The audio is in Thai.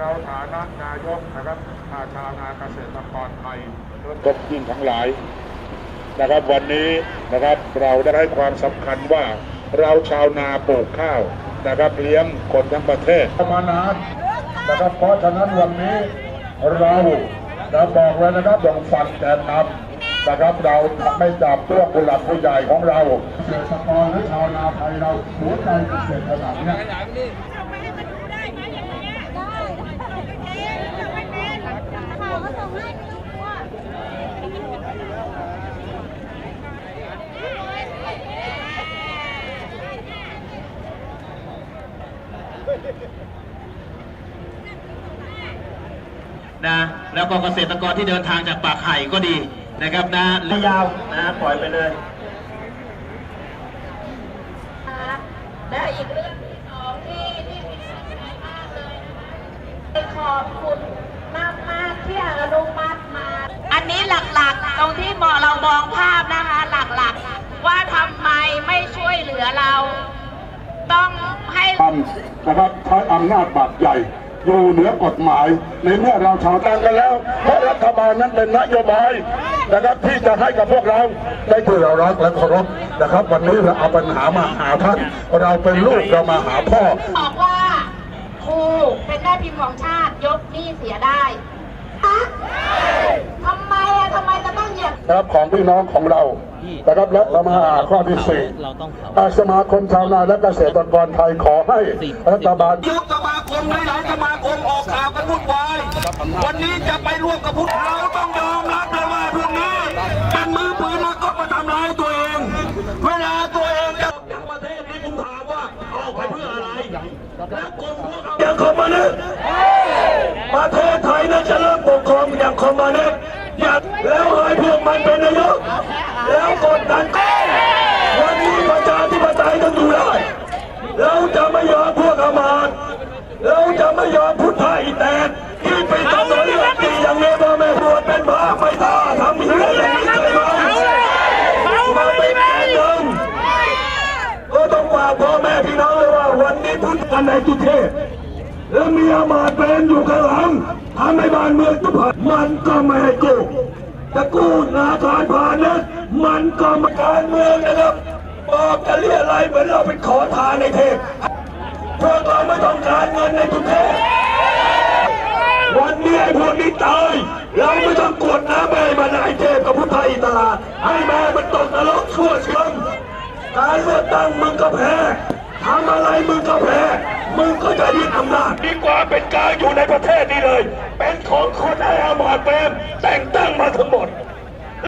เราฐานะนายกนะครับอาชาวนาเกษตรกรไทยทุกยิ่งทั้งหลายนะครับวันนี้นะครับเราได้ให้ความสำคัญว่าเราชาวนาปลูกข้าวนะครับเลี้ยงคนทั้งประเทศมานานนะครับเพราะฉะนั้นวันนี้เราจะบอกเลยนะครับลงฟันแกนนำนะครับเราไม่จับพวกผู้หลักผู้ใหญ่ของเราเกษตรกรหรือชาวนาไทยเราหัวใจเกษตรกรเนี่ยทำไมให้มันดูได้ไหมอย่างเงี้ยได้ไม่เป็นไม่เป็นข่าวก็ส่งให้ไม่ต้องกลัว นะแล้วก็เกษตรกรที่เดินทางจากปากไห่ก็ดีนะครับนะระยาวนะปล่อยไปเลยและอีกเรื่องที่สองที่ที่มีสำคัญมากเลยนะคะขอบคุณมากมากๆที่อนุมัติมา อันนี้หลักๆ ตรงที่มองเรามองภ ให้ทำนะครับใช้อำนาจบาดใหญ่ อยู่เหนือกฎหมาย ในเมื่อเราชาวตังกันแล้วเพราะรัฐบาลนั้นเป็นนโยบายนะครับที่จะให้กับพวกเราได้ที่เรารักและเคารพนะครับ วันนี้เราเอาปัญหามาหาท่าน เราเป็นลูกเรามาหาพ่อบอกว่าครูเป็นแม่พิมพ์ของชาติยกหนี้เสียได้อะทำไมอะทำไมจะต้องเหยียบ นะครับของพี่น้องของเรานะครับและเรามาหาข้อที่สี่เราต้องเผาอาสมาคมชาวนาและเกษตรกรไทยขอให้รัฐบาลยุบสมาคมหลายๆสมาคมออกข่าวกันวุ่นวายวันนี้จะไปร่วมกับพวกเราต้องยอมรับเลยว่าพวกนี้เป็นมือปืนแล้วก็มาทำร้ายตัวเองเวลาตัวเองจะทั้งประเทศนี่ผมถามว่าออกไปเพื่ออะไรและกลุ่มพวกเราอย่างคอมมิวนิสต์ประเทศไทยน่าจะเริ่มปกครองอย่างคอมมิวนิสต์ อยากแล้วให้พวกมันเป็นนายกแล้วกดดันวันนี้ประชาธิปไตยต้องอยู่ได้เราจะไม่ยอมพวกอำมาตเราจะไม่ยอมพุทธาอีแตนที่ไปทำเรื่องที่อย่างนี้พ่อแม่บวชเป็นพระไม่ท่าทำเหี้ยอย่างนี้ใช่ไหมมาเป็นแกนนำก็ต้องฝากพ่อแม่พี่น้องเลยว่าวันนี้พุทธกันในทุเทศแล้วมีอามาตเป็นอยู่ข้างหลัง ทำให้บ้านเมืองทุกข์มันก็ไม่ให้กู้จะกู้นาคารพาณิชย์มันก็มาการเมืองนะครับบอกจะเรียอะไรเหมือนเราเป็นขอทานในเทพพวกเราไม่ต้องการเงินในทุเทศวันนี้ไอ้พวกนี้ตายเราไม่ต้องกดน้ำแม่มาในเทพกับพุทธอิตลาให้แม่มันตกนรกชั่วชมการเลือกตั้งมึงก็แพ้ ทำอะไรมึงก็แพ้ มึงก็จะยึดอำนาจดีกว่าเป็นกลางอยู่ในประเทศนี้เลย เป็นของคนไอ้อามาเปรมแต่งตั้งมาทั้งหมด